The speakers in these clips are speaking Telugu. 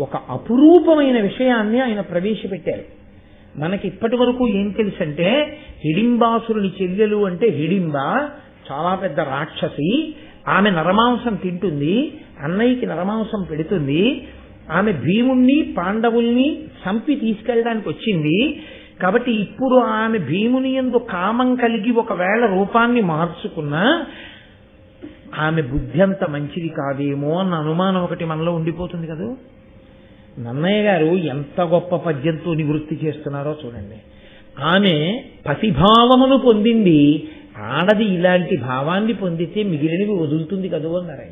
ఒక అపురూపమైన విషయాన్ని ఆయన ప్రవేశపెట్టారు. మనకి ఇప్పటి వరకు ఏం తెలుసంటే హిడింబాసురుని చెల్లెలు అంటే హిడింబ చాలా పెద్ద రాక్షసి ఆమె నరమాంసం తింటుంది అన్నయ్యకి నరమాంసం పెడుతుంది ఆమె భీముణ్ణి పాండవుల్ని చంపి తీసుకెళ్ళడానికి వచ్చింది. కాబట్టి ఇప్పుడు ఆమె భీముని ఎందు కామం కలిగి ఒకవేళ రూపాన్ని మార్చుకున్నా ఆమె బుద్ధి అంత మంచిది కాదేమో అన్న అనుమానం ఒకటి మనలో ఉండిపోతుంది కదా? నన్నయ్య గారు ఎంత గొప్ప పద్యంతో నివృత్తి చేస్తున్నారో చూడండి. ఆమె పతిభావమును పొందింది ఆడది ఇలాంటి భావాన్ని పొందితే మిగిలినవి వదులుతుంది కదూ అన్నారు ఆయన.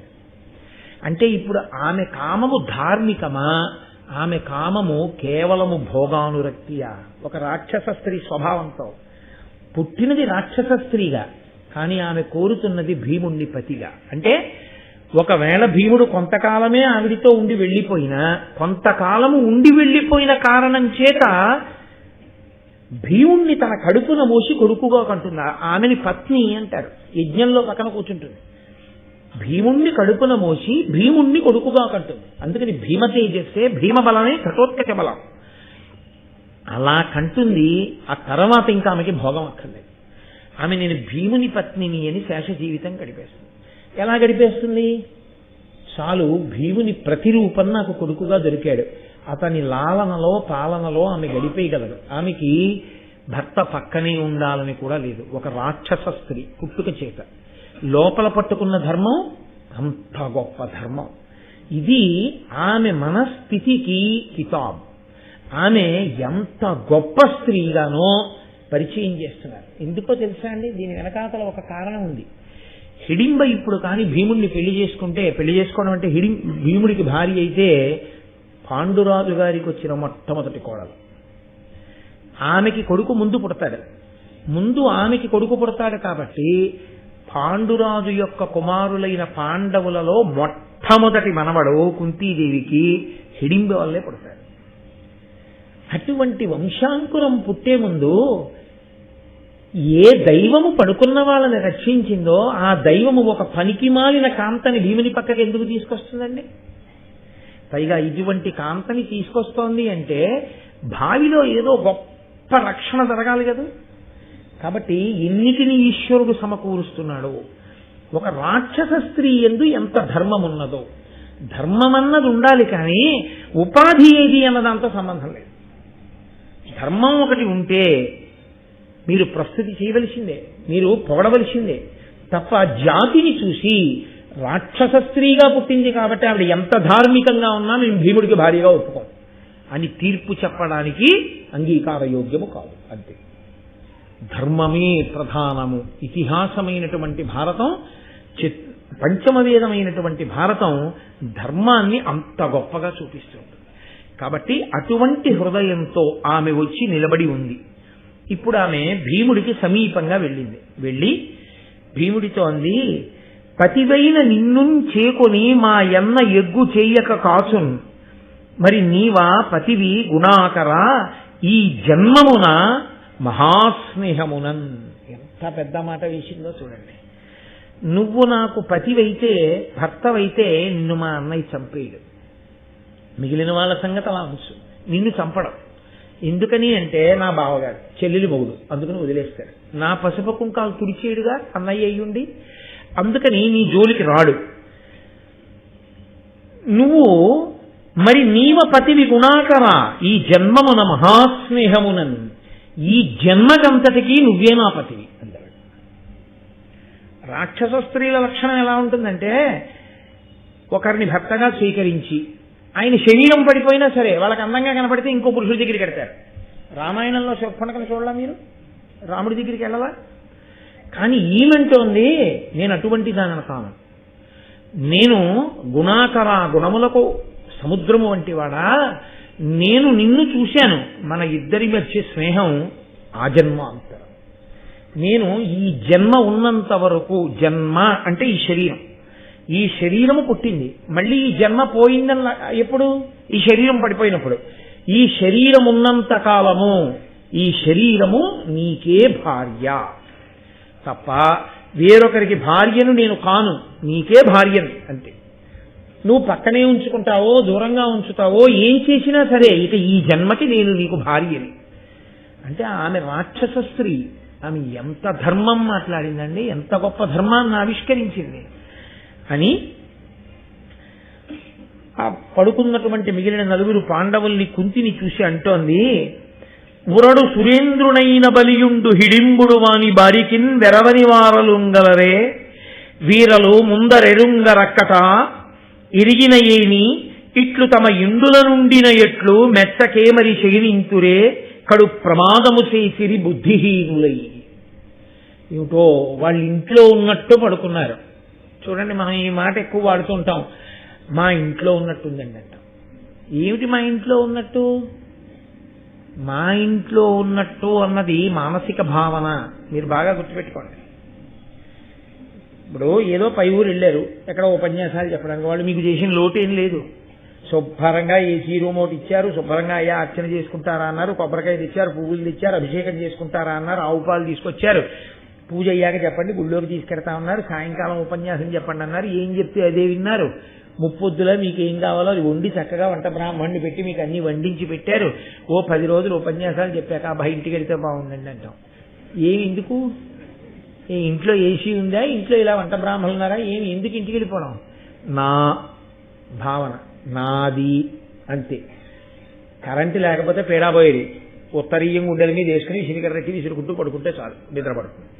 అంటే ఇప్పుడు ఆమె కామము ధార్మికమా? ఆమె కామము కేవలము భోగానురక్తియా? ఒక రాక్షస స్త్రీ స్వభావంతో. పుట్టినది రాక్షస స్త్రీగా కానీ ఆమె కోరుతున్నది భీముణ్ణి పతిగా. అంటే ఒకవేళ భీముడు కొంతకాలమే ఆవిడితో ఉండి వెళ్ళిపోయినా కొంతకాలము ఉండి వెళ్ళిపోయిన కారణం చేత భీముణ్ణి తన కడుపున మోసి కొడుకుగా కంటున్నారు ఆమెని పత్ని అంటారు. యజ్ఞంలో పక్కన కూర్చుంటుంది. భీముణ్ణి కడుపున మోసి భీముణ్ణి కొడుకుగా కంటుంది. అందుకని భీమ తేజస్సే భీమ బలమే ఘటోత్కచ బలం. అలా కంటుంది. ఆ తర్వాత ఇంకా ఆమెకి భోగం అక్కర్లేదు. ఆమె నేను భీముని పత్నిని అని శేష జీవితం గడిపేస్తుంది. ఎలా గడిపేస్తుంది? చాలు భీముని ప్రతిరూపం నాకు కొడుకుగా దొరికాడు. అతని లాలనలో పాలనలో ఆమె గడిపేయగలదు. ఆమెకి భర్త పక్కనే ఉండాలని కూడా లేదు. ఒక రాక్షస స్త్రీ పుట్టుక చేత. లోపల పట్టుకున్న ధర్మం అంత గొప్ప ధర్మం. ఇది ఆమె మనస్థితికి కితాబ్ ఆమె ఎంత గొప్ప స్త్రీగానో పరిచయం చేస్తున్నారు. ఎందుకో తెలుసా అండి? దీని వెనకాతల ఒక కారణం ఉంది. హిడింబ ఇప్పుడు కానీ భీముడిని పెళ్ళి చేసుకుంటే పెళ్ళి చేసుకోవడం అంటే హిడి భీముడికి భార్య అయితే పాండురాజు గారికి వచ్చిన మొట్టమొదటి కోడలు. ఆమెకి కొడుకు ముందు పుడతాడు. ముందు ఆమెకి కొడుకు పుడతాడు కాబట్టి పాండురాజు యొక్క కుమారులైన పాండవులలో మొట్టమొదటి మనవడు కుంతీదేవికి హిడింబ వల్లే పుడతాడు. అటువంటి వంశాంకురం పుట్టే ముందు ఏ దైవము పడుకున్న వాళ్ళని రక్షించిందో ఆ దైవము ఒక పనికి మాలిన కాంతని భీముని పక్కకి ఎందుకు తీసుకొస్తుందండి? పైగా ఇటువంటి కాంతని తీసుకొస్తోంది అంటే భావిలో ఏదో గొప్ప రక్షణ జరగాలి కదా? కాబట్టి ఎన్నిటిని ఈశ్వరుడు సమకూరుస్తున్నాడు. ఒక రాక్షస స్త్రీ ఎందు ఎంత ధర్మం ఉన్నదో ధర్మం అన్నది ఉండాలి కానీ ఉపాధి ఏది అన్నదాంతో సంబంధం లేదు. ధర్మం ఒకటి ఉంటే మీరు ప్రస్తుతి చేయవలసిందే మీరు పొగడవలసిందే. తప్ప జాతిని చూసి రాక్షస స్త్రీగా పుట్టింది కాబట్టి ఆవిడ ఎంత ధార్మికంగా ఉన్నా మేము భీముడికి భారీగా ఒప్పుకోం. అని తీర్పు చెప్పడానికి అంగీకార యోగ్యము కాదు అంతే. ధర్మమే ప్రధానము. ఇతిహాసమైనటువంటి భారతం చిత్ పంచమవేదమైనటువంటి భారతం ధర్మాన్ని అంత గొప్పగా చూపిస్తుంది. కాబట్టి అటువంటి హృదయంతో ఆమె వచ్చి నిలబడి ఉంది. ఇప్పుడు ఆమె భీముడికి సమీపంగా వెళ్ళింది. వెళ్ళి భీముడితో అంది పతివైన నిన్ను చేకొని మా ఎన్న ఎగ్గు చేయక కాసున్. మరి నీవా పతివి గుణాకర ఈ జన్మమున మహాస్నేహమునన్. ఎంత పెద్ద మాట వేసిందో చూడండి. నువ్వు నాకు పతివైతే భర్తవైతే నిన్ను మా అన్నయ్య చంపేయడు. మిగిలిన వాళ్ళ సంగతి అలా ఉంచు నిన్ను చంపడం. ఎందుకని అంటే నా బావగారు చెల్లెలి మొగుడు అందుకని వదిలేస్తాడు నా పసుపు కుంకాలు తుడిచేయుడుగా అన్నయ్య అయ్యుండి అందుకని నీ జోలికి రాడు. నువ్వు మరి నీవ పతివి గుణాకరా ఈ జన్మమున మహాస్నేహమునన్ ఈ జన్మకంతటికీ నువ్వే నా పతివి అంటాడు. రాక్షస స్త్రీల లక్షణం ఎలా ఉంటుందంటే ఒకరిని భర్తగా స్వీకరించి ఆయన శరీరం పడిపోయినా సరే వాళ్ళకి అందంగా కనపడితే ఇంకో పురుషుడి దగ్గరికి వెడతారు రామాయణంలో శుభ్రణకను చూడలా మీరు? రాముడి దగ్గరికి వెళ్ళలా? కానీ ఈమెంటోంది నేను అటువంటి దానిని కాను. నేను గుణాకర గుణములకు సముద్రము వంటి వాడా నేను నిన్ను చూశాను. మన ఇద్దరి మధ్య స్నేహం ఆ జన్మ అంతరం. నేను ఈ జన్మ ఉన్నంత వరకు జన్మ అంటే ఈ శరీరం. ఈ శరీరము పుట్టింది. మళ్ళీ ఈ జన్మ పోయిందన్న ఎప్పుడు? ఈ శరీరం పడిపోయినప్పుడు. ఈ శరీరం ఉన్నంత కాలము ఈ శరీరము నీకే భార్య. తప్ప వేరొకరికి భార్యను నేను కాను నీకే భార్యను అంతే నువ్వు పక్కనే ఉంచుకుంటావో దూరంగా ఉంచుతావో ఏం చేసినా సరే ఇక ఈ జన్మకి నేను నీకు భార్యని. అంటే ఆమె రాక్షస స్త్రీ. ఆమె ఎంత ధర్మం మాట్లాడిందండి ఎంత గొప్ప ధర్మాన్ని ఆవిష్కరించింది. అని ఆ పడుకున్నటువంటి మిగిలిన నలుగురు పాండవుల్ని కుంతిని చూసి అంటోంది ఉరడు సురేంద్రునైన బలియుండు హిడింబుడు వాని బారికిన్ వెరవని వారలుంగలరే వీరలు ముందరెరుంగరక్కట ఇరిగిన ఏని ఇట్లు తమ ఇండుల నుండిన ఎట్లు మెత్తకేమరి శయనింతురే కడు ప్రమాదము చేసిరి బుద్ధిహీనులై. ఏమిటో వాళ్ళ ఇంట్లో ఉన్నట్టు పడుకున్నారు. చూడండి మనం ఈ మాట ఎక్కువ వాడుతుంటాం మా ఇంట్లో ఉన్నట్టుందండి అంట. ఏమిటి మా ఇంట్లో ఉన్నట్టు? మా ఇంట్లో ఉన్నట్టు అన్నది మానసిక భావన. మీరు బాగా గుర్తుపెట్టుకోండి. ఇప్పుడు ఏదో పై ఊరు వెళ్ళారు. ఎక్కడ ఉపన్యాసాలు చెప్పడానికి వాళ్ళు మీకు చేసిన లోటు ఏం లేదు. శుభ్రంగా ఏసీ రూమ్ ఒకటి ఇచ్చారు. శుభ్రంగా అయ్యా అర్చన చేసుకుంటారా అన్నారు. కొబ్బరికాయ తెచ్చారు పువ్వులు తెచ్చారు అభిషేకం చేసుకుంటారా అన్నారు. ఆవు పాలు తీసుకొచ్చారు. పూజ అయ్యాక చెప్పండి గుళ్ళోకి తీసుకెడతా ఉన్నారు సాయంకాలం ఉపన్యాసం చెప్పండి అన్నారు ఏం చెప్తే అదే విన్నారు. ముప్పొద్దులో మీకు ఏం కావాలో అది వండి చక్కగా వంట బ్రాహ్మణ్ణి పెట్టి మీకు అన్ని వండించి పెట్టారు. ఓ పది రోజులు ఉపన్యాసాలు చెప్పాక అబ్బాయి ఇంటికి వెళ్తే బాగుందండి అంటాం. ఏమి ఎందుకు? ఏ ఇంట్లో ఏసీ ఉందా? ఇంట్లో ఇలా వంట బ్రాహ్మణులు ఉన్నారా? ఏమి ఎందుకు ఇంటికి వెళ్ళిపోవడం? నా భావన నాది అంతే. కరెంటు లేకపోతే పేడా పోయేది. ఉత్తరీయం గుండెల మీద వేసుకుని శనికర్రకి విసురుకుంటూ పడుకుంటే చాలు నిద్రపడుతుంది.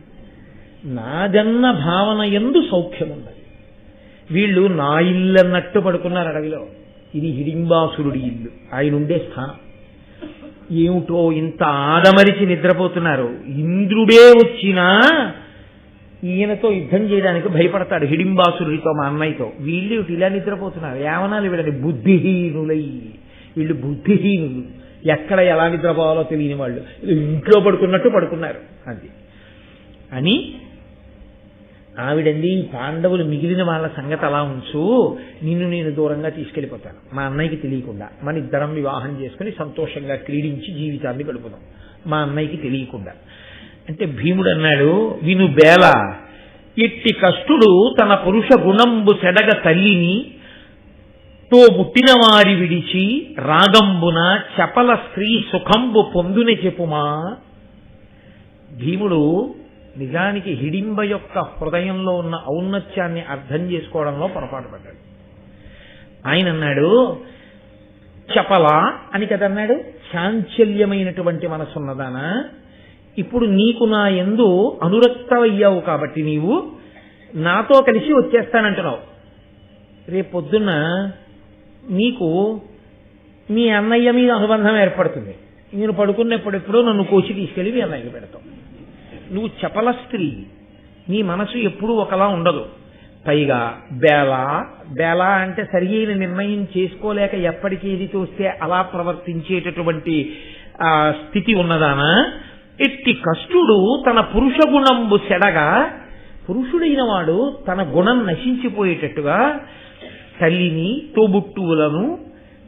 నాదన్న భావన ఎందు సౌఖ్యం ఉన్నది వీళ్ళు నా ఇల్లు అన్నట్టు పడుకున్నారు అడవిలో. ఇది హిడింబాసురుడి ఇల్లు. ఆయన ఉండే స్థానం. ఏమిటో ఇంత ఆదమరిచి నిద్రపోతున్నారు. ఇంద్రుడే వచ్చినా ఈయనతో యుద్ధం చేయడానికి భయపడతాడు హిడింబాసురుడితో మా అన్నయ్యతో. వీళ్ళు ఇలా నిద్రపోతున్నారు. ఏమనాలి వీళ్ళని? బుద్ధిహీనులై. వీళ్ళు బుద్ధిహీనులు. ఎక్కడ ఎలా నిద్రపోవాలో తెలియని వాళ్ళు. ఇంట్లో పడుకున్నట్టు పడుకున్నారు. అది. అని ఆవిడంది పాండవులు మిగిలిన వాళ్ళ సంగతి అలా ఉంచు నిన్ను నేను దూరంగా తీసుకెళ్ళిపోతాను మా అన్నయ్యకి తెలియకుండా మన ఇద్దరం వివాహం చేసుకుని సంతోషంగా క్రీడించి జీవితాన్ని గడుపుదాం. మా అన్నయ్యకి తెలియకుండా. అంటే భీముడు అన్నాడు విను బేల ఎట్టి కష్టుడు తన పురుష గుణంబు సెడగ తల్లిని తో పుట్టినవారి విడిచి రాగంబున చపల స్త్రీ సుఖంబు పొందుని చెప్పుమా? భీముడు నిజానికి హిడింబ యొక్క హృదయంలో ఉన్న ఔన్నత్యాన్ని అర్థం చేసుకోవడంలో పొరపాటు పడ్డాడు. ఆయన అన్నాడు చపల అని కదన్నాడు చాంచల్యమైనటువంటి మనసున్నదానా? ఇప్పుడు నీకు నా ఎందు అనురక్తమయ్యావు కాబట్టి నీవు నాతో కలిసి వచ్చేస్తానంటున్నావు. రేపు పొద్దున్న నీకు మీ అన్నయ్య మీద అనుబంధం ఏర్పడుతుంది. నేను పడుకున్నప్పుడిప్పుడో నన్ను కోసి తీసుకెళ్ళి మీ అన్నయ్యకి పెడతాం నువ్వు చపల స్త్రీ నీ మనసు ఎప్పుడూ ఒకలా ఉండదు. పైగా బేల బేలా అంటే సరి అయిన నిర్ణయం చేసుకోలేక ఎప్పటికీ ఏది చూస్తే అలా ప్రవర్తించేటటువంటి స్థితి ఉన్నదానా. ఎట్టి కష్టుడు తన పురుష గుణంబు సెడగా పురుషుడైన వాడు తన గుణం నశించిపోయేటట్టుగా తల్లిని తోబుట్టువులను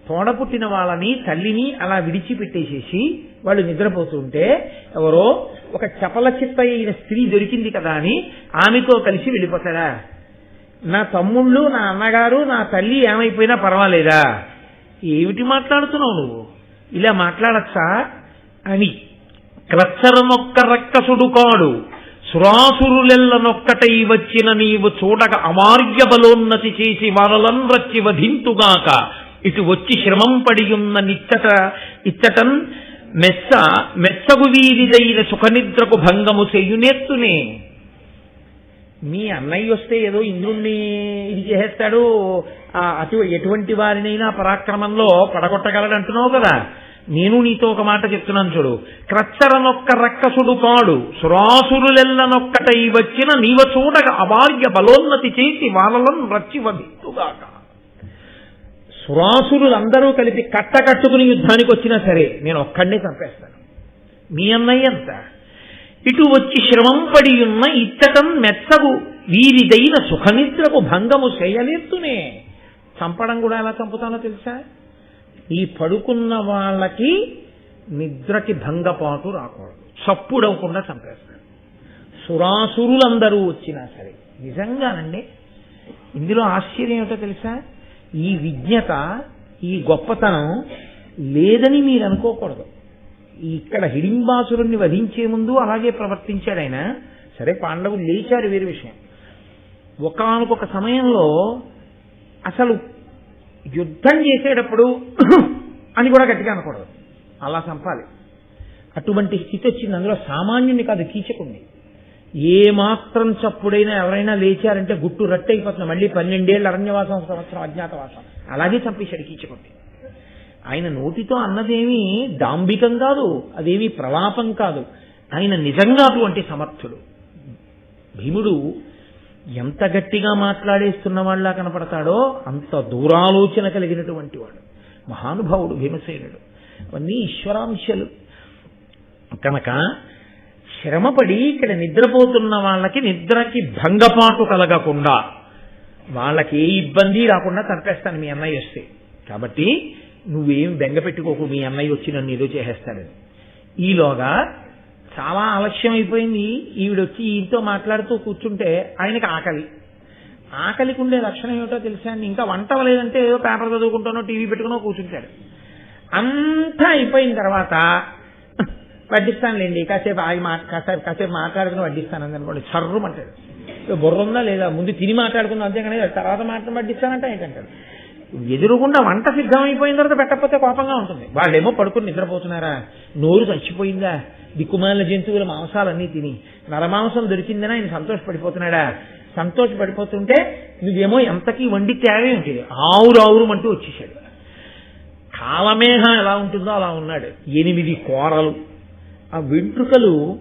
తోడపుట్టిన వాళ్ళని తల్లిని అలా విడిచిపెట్టేసేసి వాళ్ళు నిద్రపోతుంటే ఎవరో ఒక చపల చిత్త అయిన స్త్రీ దొరికింది కదా అని ఆమెతో కలిసి వెళ్ళిపోతాడా? నా తమ్ముళ్ళు నా అన్నగారు నా తల్లి ఏమైపోయినా పర్వాలేదా? ఏమిటి మాట్లాడుతున్నావు నువ్వు? ఇలా మాట్లాడచ్చా? అని క్రచ్చరనొక్క రక్కసుడు కాడు. సురాసురులెల్లనొక్కటై వచ్చిన నీవు చూడక అమార్య బలోన్నతి చేసి వారలన్ రచ్చి వధింతుగాక. ఇటు వచ్చి శ్రమం పడియున్న నిచ్చట ఇచ్చటన్ మెస్స మెచ్చగు వీరిదైన సుఖనిద్రకు భంగము చేయునేత్తునే. మీ అన్నయ్య వస్తే ఏదో ఇంద్రుణ్ణి ఇది చేసేస్తాడు. అటు ఎటువంటి వారినైనా పరాక్రమంలో పడగొట్టగలడంటున్నావు కదా. నేను నీతో ఒక మాట చెప్తున్నాను చూడు. క్రచ్చరనొక్క రక్కసుడు కాడు సురాసురులెల్లనొక్కటై వచ్చిన నీవ చూడగా అవార్య బలోన్నతి చేసి వాళ్ళలను రచ్చి వధిత్తుగాక సురాసురులందరూ కలిపి కట్ట కట్టుకుని యుద్ధానికి వచ్చినా సరే నేను ఒక్కడినే చంపేస్తాను. మీ అన్నయ్య అంత. ఇటు వచ్చి శ్రమం పడి ఉన్న ఇచ్చటం మెత్తగు వీరిదైన సుఖనిద్రకు భంగము చేయలేతునే చంపడం కూడా ఎలా చంపుతానో తెలుసా? ఈ పడుకున్న వాళ్ళకి నిద్రకి భంగపాటు రాకూడదు. చప్పుడవకుండా చంపేస్తాను. సురాసురులందరూ వచ్చినా సరే. నిజంగానండి ఇందులో ఆశ్చర్యం ఏమిటో తెలుసా? ఈ విజ్ఞత ఈ గొప్పతనం లేదని మీరు అనుకోకూడదు. ఇక్కడ హిడింబాసురుణ్ణి వధించే ముందు అలాగే ప్రవర్తించాడు ఆయన. సరే పాండవులు లేచారు వేరే విషయం. ఒకనకొక సమయంలో అసలు యుద్ధం చేసేటప్పుడు అని కూడా గట్టిగా అనకూడదు. అలా చంపాలి. అటువంటి స్థితి వచ్చింది. అందులో సామాన్యుని కాదు కీచకుండి ఏ మాత్రం చప్పుడైనా ఎవరైనా లేచారంటే గుట్టు రట్టయిపోతుంది. మళ్ళీ పన్నెండేళ్ళు అరణ్యవాసం సంవత్సరం అజ్ఞాతవాసం. అలాగే చంపేశాడు కీచకుండి ఆయన నోటితో అన్నదేమీ డాంబికం కాదు అదేమీ ప్రలాపం కాదు. ఆయన నిజంగా అటువంటి సమర్థుడు. భీముడు ఎంత గట్టిగా మాట్లాడేస్తున్న వాళ్ళ కనపడతాడో అంత దూరాలోచన కలిగినటువంటి వాడు. మహానుభావుడు భీమసేనుడు. అవన్నీ ఈశ్వరాంశలు. కనుక శ్రమపడి ఇక్కడ నిద్రపోతున్న వాళ్ళకి నిద్రకి భంగపాటు కలగకుండా వాళ్ళకి ఏ ఇబ్బంది రాకుండా చంపేస్తాను మీ అన్నయ్య వస్తే. కాబట్టి నువ్వేం బెంగ పెట్టుకోకు మీ అన్నయ్య వచ్చి నన్ను ఏదో చేసేస్తాడని ఈలోగా చాలా ఆలస్యం అయిపోయింది. ఈవిడొచ్చి ఈయనతో మాట్లాడుతూ కూర్చుంటే ఆయనకి ఆకలి. ఆకలికి ఉండే లక్షణం ఏమిటో తెలుసా అండి? ఇంకా వంట లేదంటే ఏదో పేపర్ చదువుకుంటానో టీవీ పెట్టుకునో కూర్చుంటాడు. అంతా అయిపోయిన తర్వాత వడ్డిస్తానులేండి కాసేపు ఆగి మా కాసేపు కాసేపు మాట్లాడుకుని వడ్డిస్తాను అనుకోండి చర్రమంటాడు బుర్ర ఉందా లేదా? ముందు తిని మాట్లాడుకుందాం కానీ తర్వాత మాట్లాడి వడ్డిస్తానంటే ఏంటంటాడు ఎదురుగుండా వంట సిద్ధమైపోయిన తర్వాత పెట్టకపోతే కోపంగా ఉంటుంది. వాళ్ళేమో పడుకుని నిద్రపోతున్నారా? నోరు చచ్చిపోయిందా? దిక్కుమాలిన జంతువుల మాంసాలన్నీ తిని నరమాంసం దొరికిందని ఆయన సంతోషపడిపోతున్నాడా? సంతోషపడిపోతుంటే నువ్వేమో ఎంతకీ వండి తేవే ఉంటుంది ఆవురు ఆవురు అంటూ వచ్చేసాడు కాలమేఘం ఎలా ఉంటుందో అలా ఉన్నాడు. ఎనిమిది కోరలు. ఆ వెంట్రుకలు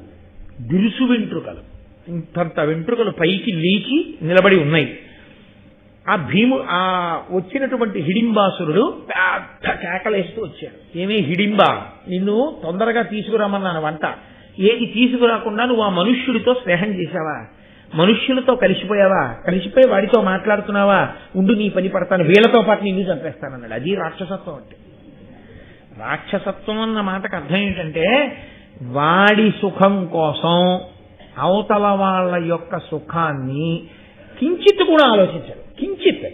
దిరుసు వెంట్రుకలు. ఇంతంత వెంట్రుకలు పైకి లేచి నిలబడి ఉన్నాయి. ఆ భీము ఆ వచ్చినటువంటి హిడింబాసురుడు పెద్ద కేకలేస్తూ వచ్చాడు. ఏమీ హిడింబా నిన్ను తొందరగా తీసుకురామన్నాను వంట. ఏది తీసుకురాకుండా నువ్వు ఆ మనుష్యుడితో స్నేహం చేశావా? మనుష్యులతో కలిసిపోయావా? కలిసిపోయి వాడితో మాట్లాడుతున్నావా? ఉండు నీ పని పడతాను. వీళ్ళతో పాటు నిన్ను చంపేస్తానన్నాడు. అది రాక్షసత్వం అంటే. రాక్షసత్వం అన్న మాటకు అర్థం ఏంటంటే వాడి సుఖం కోసం అవతల వాళ్ళ యొక్క సుఖాన్ని కించిత్ కూడా ఆలోచించడు కించిత్.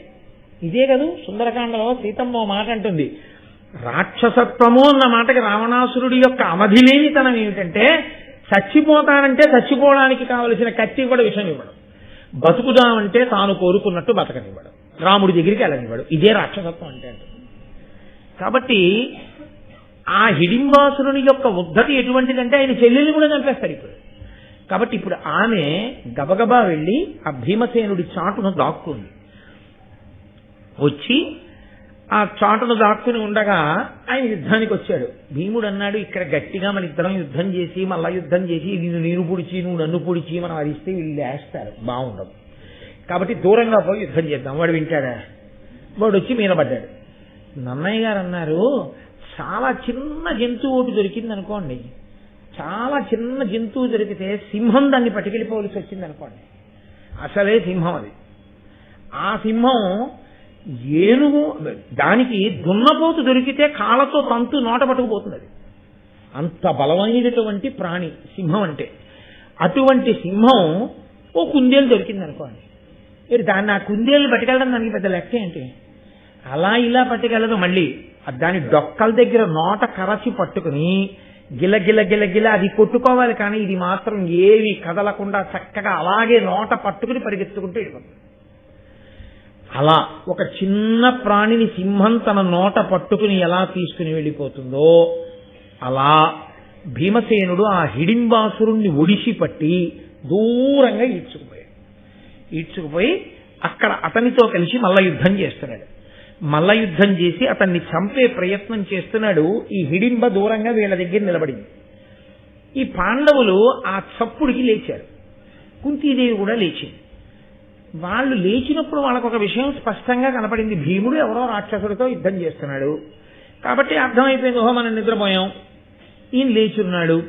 ఇదే కదూ? సుందరకాండలో సీతమ్మ ఓ మాట అంటుంది. రాక్షసత్వము అన్న మాటకి రావణాసురుడి యొక్క అవధిలేనితనం ఏమిటంటే చచ్చిపోతానంటే చచ్చిపోవడానికి కావలసిన కత్తి కూడా విషయం ఇవ్వడం. బతుకుదామంటే తాను కోరుకున్నట్టు బతకనివ్వడు. రాముడి దగ్గరికి వెళ్ళనివ్వడు. ఇదే రాక్షసత్వం అంటే కాబట్టి ఆ హిడింబాసురుని యొక్క ఉద్ధతి ఎటువంటిదంటే ఆయన చెల్లెలు కూడా చంపేస్తారు ఇప్పుడు. కాబట్టి ఇప్పుడు ఆమె గబగబా వెళ్ళి ఆ భీమసేనుడి చాటును దాక్కుంది. వచ్చి ఆ చాటును దాక్కుని ఉండగా ఆయన యుద్ధానికి వచ్చాడు. భీముడు అన్నాడు ఇక్కడ గట్టిగా మన ఇద్దరం యుద్ధం చేసి మళ్ళా యుద్ధం చేసి నేను నేను పొడిచి నువ్వు నన్ను పొడిచి మనం అరిస్తే వీళ్ళు లేస్తారు. బాగుండదు. కాబట్టి దూరంగా పోయి యుద్ధం చేద్దాం. వాడు వింటాడా? వాడు వచ్చి మీనబడ్డాడు. నన్నయ్య గారు అన్నారు చాలా చిన్న జంతువు ఒకటి దొరికింది అనుకోండి చాలా చిన్న జంతువు దొరికితే సింహం దాన్ని పట్టుకెళ్ళిపోవలసి వచ్చింది అనుకోండి అసలే సింహం అది. ఆ సింహం ఏనుగు దానికి దున్నపోతు దొరికితే కాళ్ళతో తంతు నోట పట్టుకుపోతుంది అది. అంత బలమైనటువంటి ప్రాణి సింహం అంటే. అటువంటి సింహం ఓ కుందేలు దొరికింది అనుకోండి మీరు దాన్ని ఆ కుందేలు పట్టుకెళ్ళడం దానికి పెద్ద లెక్క ఏంటి? అలా ఇలా పట్టుకెళ్ళదు మళ్ళీ. దాని డొక్కల దగ్గర నోట కరచి పట్టుకుని గిల గిల గిల గిల అది కొట్టుకోవాలి కానీ ఇది మాత్రం ఏవి కదలకుండా చక్కగా అలాగే నోట పట్టుకుని పరిగెత్తుకుంటూ వెళ్ళిపోతుంది. అలా ఒక చిన్న ప్రాణిని సింహం తన నోట పట్టుకుని ఎలా తీసుకుని వెళ్ళిపోతుందో అలా భీమసేనుడు ఆ హిడింబాసురుణ్ణి ఒడిసి పట్టి దూరంగా ఈడ్చుకుపోయాడు. ఈడ్చుకుపోయి అక్కడ అతనితో కలిసి మల్ల యుద్ధం చేస్తున్నాడు. మల్ల యుద్ధం చేసి అతన్ని చంపే ప్రయత్నం చేస్తున్నాడు. ఈ హిడింబ దూరంగా వీళ్ళ దగ్గర నిలబడింది. ఈ పాండవులు ఆ చప్పుడికి లేచారు. కుంతీదేవి కూడా లేచింది. వాళ్ళు లేచినప్పుడు వాళ్ళకు ఒక విషయం స్పష్టంగా కనపడింది. భీముడు ఎవరో రాక్షసుడితో యుద్ధం చేస్తున్నాడు. కాబట్టి అర్థమైపోయింది ఓహో మనం నిద్రపోయాం. ఈయన లేచున్నాడు.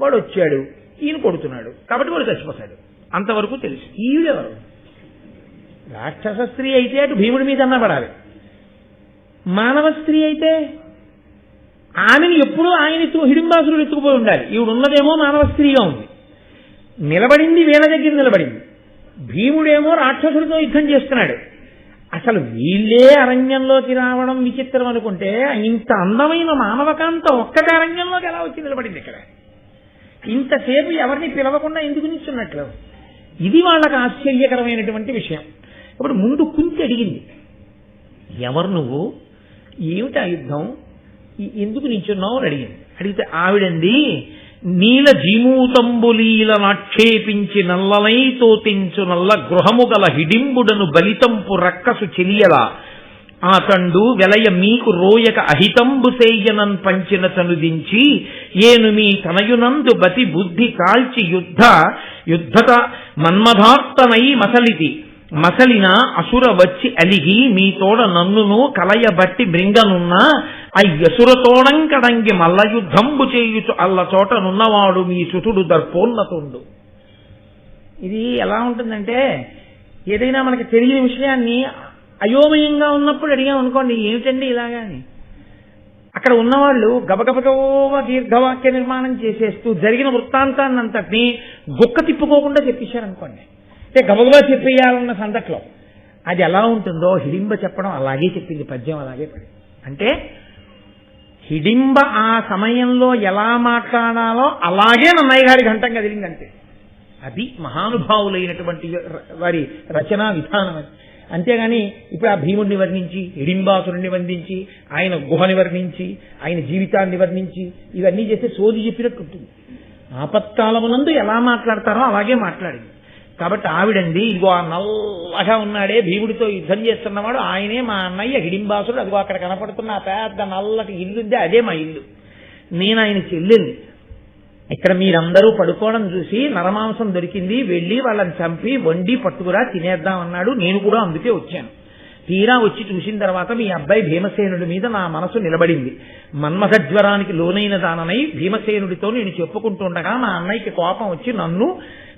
వాడు వచ్చాడు. ఈయన కొడుతున్నాడు. కాబట్టి వాడు చచ్చిపోతాడు. అంతవరకు తెలుసు. ఈవిడెవరు రాక్షస స్త్రీ అయితే అటు భీముడి మీద అన్న పడాలి మానవ స్త్రీ అయితే ఆమెను ఎప్పుడూ ఆయన హిడింబాసురుడు ఎత్తుకుపోయి ఉండాలి. ఈవిడున్నదేమో మానవ స్త్రీగా ఉంది. నిలబడింది వీళ్ళ దగ్గర నిలబడింది. భీముడేమో రాక్షసుడితో యుద్ధం చేస్తున్నాడు. అసలు వీళ్ళే అరణ్యంలోకి రావడం విచిత్రం అనుకుంటే ఇంత అందమైన మానవకాంత ఒక్కటి అరణ్యంలోకి ఎలా వచ్చి నిలబడింది ఇక్కడ? ఇంతసేపు ఎవరిని పిలవకుండా ఎందుకు నిల్చున్నట్లు? ఇది వాళ్ళకి ఆశ్చర్యకరమైనటువంటి విషయం. ఇప్పుడు ముందు కుంతి అడిగింది. ఎవరు నువ్వు? ఏమిటి ఆ యుద్ధం? ఎందుకు నిల్చున్నావు అని అడిగింది. అడిగితే ఆవిడంది నీల జీమూతంబులీల నాక్షేపించి నల్లలై తోతించు నల్ల గృహము గల హిడింబుడను బలితంపు రక్కసు చెలియల ఆతండు వెలయ మీకు రోయక అహితంబు సేయనన్ పంచిన తనుదించి ఏను మీ తనయునందు బతి బుద్ధి కాల్చి యుద్ధ యుద్ధత మన్మధార్తనై మసలిది మసలిన అసుర వచ్చి అలిగి మీ తోడ నన్నును కలయబట్టి బృంగనున్న అయ్యసురతోడం కడంగి మల్లయుద్ధంబు చేయుచు అల్ల చోట నున్నవాడు మీ సుతుడు దర్పోన్నతుండు. ఇది ఎలా ఉంటుందంటే ఏదైనా మనకి తెలియని విషయాన్ని అయోమయంగా ఉన్నప్పుడు అడిగాం అనుకోండి ఏమిటండి ఇలాగా అని. అక్కడ ఉన్నవాళ్ళు గబగబతో దీర్ఘవాక్య నిర్మాణం చేసేస్తూ జరిగిన వృత్తాంతాన్ని అంతటిని గుక్క తిప్పుకోకుండా చెప్పేశారనుకోండి. అంటే గబగబా చెప్పేయాలన్న సందట్లో. అది ఎలా ఉంటుందో హిడింబ చెప్పడం అలాగే చెప్పింది పద్యం అలాగే పడి అంటే హిడింబ ఆ సమయంలో ఎలా మాట్లాడాలో అలాగే నన్నయ్య గారి ఘంటం కదిలిందంటే అంతే అది మహానుభావులైనటువంటి వారి రచనా విధానం అది. అంతేగాని ఇప్పుడు ఆ భీముడిని వర్ణించి హిడింబాసురుణ్ణి వర్ణించి ఆయన గుహని వర్ణించి ఆయన జీవితాన్ని వర్ణించి ఇవన్నీ చేస్తే సోది చెప్పినట్టు ఉంటుంది ఆపత్కాలమునందు ఎలా మాట్లాడతారో అలాగే మాట్లాడింది. కాబట్టి ఆవిడండి ఇదిగో ఆ నల్లగా ఉన్నాడే భీముడితో యుద్ధం చేస్తున్నవాడు ఆయనే మా అన్నయ్య హిడింబాసుడు. అదిగో అక్కడ కనపడుతున్న పెద్ద నల్లటి ఇల్లుంది అదే మా ఇల్లు. నేను ఆయన చెల్లెల్ని. ఇక్కడ మీరందరూ పడుకోవడం చూసి నరమాంసం దొరికింది వెళ్ళి వాళ్ళని చంపి వండి పట్టుకురా తినేద్దాం అన్నాడు. నేను కూడా అందుకే వచ్చాను. తీరా వచ్చి చూసిన తర్వాత మీ అబ్బాయి భీమసేనుడి మీద నా మనసు నిలబడింది. మన్మథ జ్వరానికి లోనైన దాననై భీమసేనుడితో నేను చెప్పుకుంటుండగా మా అన్నయ్యకి కోపం వచ్చి నన్ను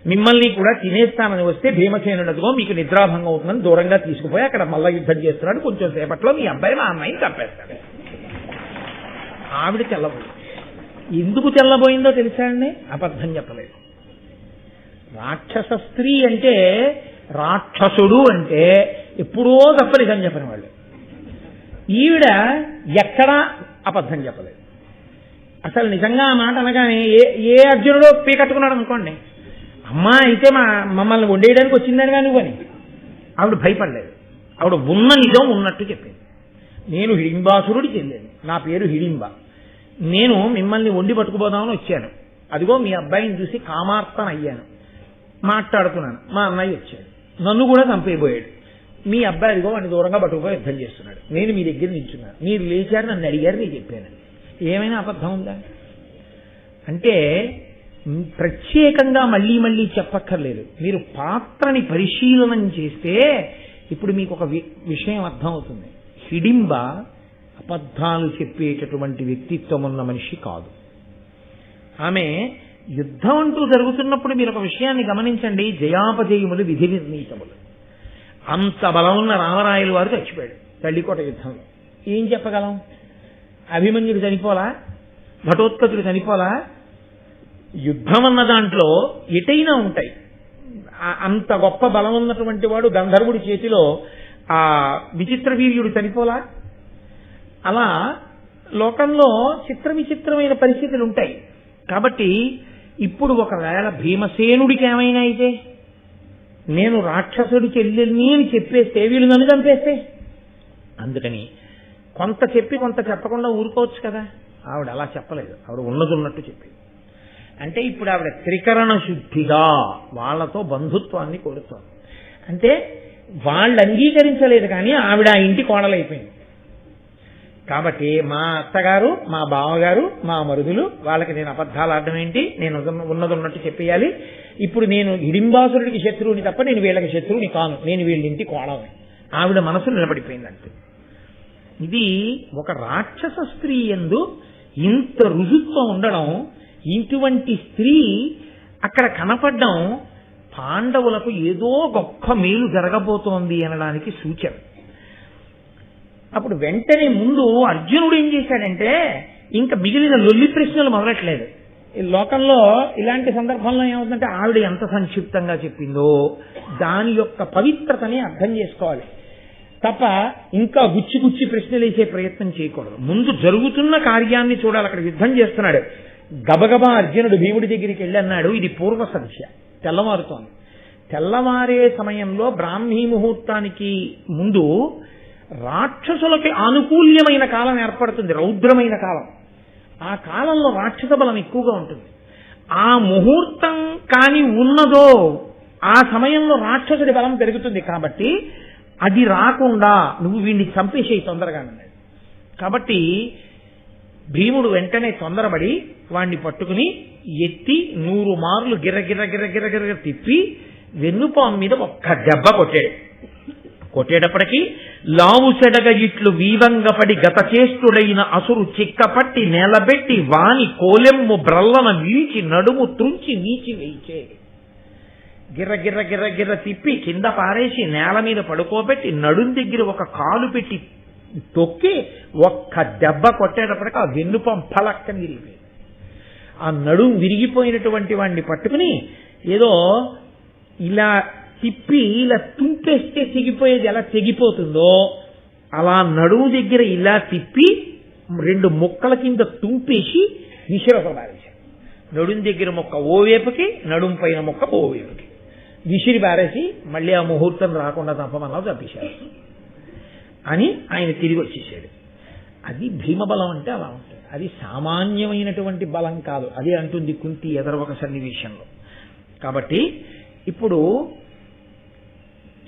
మిమ్మల్ని కూడా తినేస్తానని వస్తే భీమసేనుడు మీకు నిద్రాభంగం అవుతుందని దూరంగా తీసుకుపోయి అక్కడ మల్ల యుద్ధం చేస్తున్నాడు. కొంచెం సేపట్లో మీ అబ్బాయి మా అమ్మాయిని చంపేస్తాడు. ఆవిడ తెల్లబోయింది. ఎందుకు తెల్లబోయిందో తెలుసా అండి? అబద్ధం చెప్పలేదు. రాక్షస స్త్రీ అంటే రాక్షసుడు అంటే ఎప్పుడో తప్ప నిజం చెప్పని వాళ్ళు. ఈవిడ ఎక్కడా అబద్ధం చెప్పలేదు. అసలు నిజంగా ఆ మాట అనగానే ఏ ఏ అర్జునుడో పీకట్టుకున్నాడు అనుకోండి అమ్మా అయితే మా మమ్మల్ని వండేయడానికి వచ్చిందని కానీ అని ఆవిడ భయపడలేదు. ఆవిడ ఉన్న నిజం ఉన్నట్టు చెప్పింది. నేను హిడింబాసురుడి చెల్లేను నా పేరు హిడింబ. నేను మిమ్మల్ని వండి పట్టుకుపోదామని వచ్చాను. అదిగో మీ అబ్బాయిని చూసి కామార్తన అయ్యాను. మాట్లాడుతున్నాను మా అన్నయ్య వచ్చాడు. నన్ను కూడా చంపేయబోయాడు. మీ అబ్బాయి అదిగో అని దూరంగా పట్టుకుపోయి యుద్ధం చేస్తున్నాడు. నేను మీ దగ్గర నిల్చున్నాను. మీరు లేచారు నన్ను అడిగారు నేను చెప్పాను. ఏమైనా అబద్ధం ఉందా? అంటే ప్రత్యేకంగా మళ్ళీ మళ్ళీ చెప్పక్కర్లేదు. మీరు పాత్రని పరిశీలనం చేస్తే ఇప్పుడు మీకు ఒక వి- విషయం అర్థమవుతుంది. హిడింబ అబద్ధాలు చెప్పేటటువంటి వ్యక్తిత్వం ఉన్న మనిషి కాదు. ఆమె యుద్ధం అంటూ జరుగుతున్నప్పుడు మీరు ఒక విషయాన్ని గమనించండి. జయాపజయములు విధి నిర్ణీతములు. అంత బలం ఉన్న రామరాయలు వారు చచ్చిపోయాడు తల్లికోట యుద్ధంలో. ఏం చెప్పగలం? అభిమన్యుడు చనిపోలా? భటోత్పత్తులు చనిపోలా? యుద్ధం అన్న దాంట్లో ఎటైనా ఉంటాయి. అంత గొప్ప బలం ఉన్నటువంటి వాడు గంధర్వుడి చేతిలో ఆ విచిత్ర వీర్యుడు చనిపోలా? అలా లోకంలో చిత్ర విచిత్రమైన పరిస్థితులు ఉంటాయి. కాబట్టి ఇప్పుడు ఒకవేళ భీమసేనుడికి ఏమైనా అయితే నేను రాక్షసుడి చెల్లెల్ని అని చెప్పేస్తే వీళ్ళు నన్ను చంపేస్తే? అందుకని కొంత చెప్పి కొంత చెప్పకుండా ఊరుకోవచ్చు కదా. ఆవిడ అలా చెప్పలేదు. ఆవిడ ఉన్నది ఉన్నట్టు చెప్పింది. అంటే ఇప్పుడు ఆవిడ త్రికరణ శుద్ధిగా వాళ్ళతో బంధుత్వాన్ని కోరుతోంది అంటే వాళ్ళు అంగీకరించలేదు కానీ ఆవిడ ఆ ఇంటి కోడలైపోయింది. కాబట్టి మా అత్తగారు మా బావగారు మా మరుదులు వాళ్ళకి నేను అబద్ధాలు ఆడడం ఏంటి? నేను ఉన్నది ఉన్నట్టు చెప్పేయాలి. ఇప్పుడు నేను హిడింబాసురుడికి శత్రువుని తప్ప నేను వీళ్ళకి శత్రువుని కాను. నేను వీళ్ళింటి కోడలని. ఆవిడ మనసు నిలబడిపోయిందంటే. ఇది ఒక రాక్షస స్త్రీ ఎందు ఇంత రుజుత్వం ఉండడం ఇటువంటి స్త్రీ అక్కడ కనపడడం పాండవులకు ఏదో గొప్ప మేలు జరగబోతోంది అనడానికి సూచన. అప్పుడు వెంటనే ముందు అర్జునుడు ఏం చేశాడంటే ఇంకా మిగిలిన లొల్లి ప్రశ్నలు మొదలట్లేదు. ఈ లోకంలో ఇలాంటి సందర్భంలో ఏమవుతుందంటే ఆవిడ ఎంత సంక్షిప్తంగా చెప్పిందో దాని యొక్క పవిత్రతని అర్థం చేసుకోవాలి. తప్ప ఇంకా గుచ్చి గుచ్చి ప్రశ్నలు వేసే ప్రయత్నం చేయకూడదు. ముందు జరుగుతున్న కార్యాన్ని చూడాలి. అక్కడ యుద్ధం చేస్తున్నాడు. గబగబా అర్జునుడు భీముడి దగ్గరికి వెళ్ళి అన్నాడు ఇది పూర్వ సంధ్య తెల్లవారుతోంది. తెల్లవారే సమయంలో బ్రాహ్మీ ముహూర్తానికి ముందు రాక్షసులకి ఆనుకూల్యమైన కాలం ఏర్పడుతుంది. రౌద్రమైన కాలం. ఆ కాలంలో రాక్షస బలం ఎక్కువగా ఉంటుంది. ఆ ముహూర్తం కాని ఉన్నదో ఆ సమయంలో రాక్షసుడి బలం పెరుగుతుంది కాబట్టి అది రాకుండా నువ్వు వీడిని చంపేసేయి తొందరగా అన్నాడు కాబట్టి భీముడు వెంటనే తొందరపడి వాణ్ణి పట్టుకుని ఎత్తి నూరు మార్లు గిర్ర తిప్పి వెన్నుపాము మీద ఒక్క దెబ్బ కొట్టాడు. కొట్టేటప్పటికీ లావు సెడగ ఇట్లు వీవంగపడి గత చేస్తుడైన అసురు చిక్కపట్టి నేలబెట్టి వాని కోలెమ్ము బ్రల్లన వీచి నడుము త్రుంచి నీచి వేయిచే గిర్ర గిర్ర గిర్ర గిర్ర తిప్పి కింద పారేసి నేల మీద పడుకోబెట్టి నడుం దగ్గర ఒక కాలు పెట్టి తొక్కి ఒక్క దెబ్బ కొట్టేటప్పటికి ఆ వెన్నుపం ఫలక్కని విరిగిపోయింది. ఆ నడుం విరిగిపోయినటువంటి వాడిని పట్టుకుని ఏదో ఇలా తిప్పి ఇలా తుంపేస్తే తెగిపోయేది ఎలా తెగిపోతుందో అలా నడుము దగ్గర ఇలా తిప్పి రెండు ముక్కల కింద తుంపేసి విసిరపడారేశారు నడుం దగ్గర మొక్క ఓ వైపుకి నడుం పైన మొక్క ఓ విసిరి పారేసి మళ్ళీ ఆ ముహూర్తం రాకుండా తప్పమన్నా తప్పించారు అని ఆయన తిరిగి వచ్చేసాడు. అది భీమబలం అంటే అలా ఉంటుంది. అది సామాన్యమైనటువంటి బలం కాదు. అది అంటుంది కుంతి ఎదరొక సన్నివేశంలో. కాబట్టి ఇప్పుడు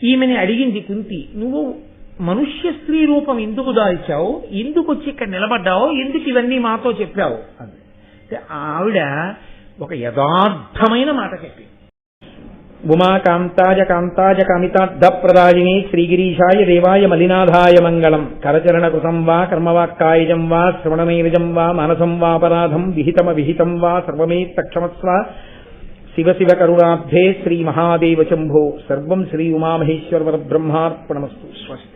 ఈమెని అడిగింది కుంతి నువ్వు మనుష్య స్త్రీ రూపం ఎందుకు దాల్చావు? ఎందుకు వచ్చి ఇక్కడ నిలబడ్డావు? ఎందుకు ఇవన్నీ మాతో చెప్పావు? అంది. ఆవిడ ఒక యథార్థమైన మాట చెప్పింది ఉమాకాంతాయ కాంతాయ కామితార్థ ప్రదాయిని శ్రీగిరీశాయ దేవాయ మలినాథాయ మంగళం. కరచరణ కృతం వా కర్మవాక్కాయజం వా శ్రవణనైరజం వా మానసం వాపరాధం విహితమ విహితం వా సర్వమే తక్షమస్వ. శివ శివ కరుణాబ్ధే శ్రీ మహాదేవ శంభో. సర్వం శ్రీ ఉమామహేశ్వర బ్రహ్మార్పణమస్తు స్వస్తి.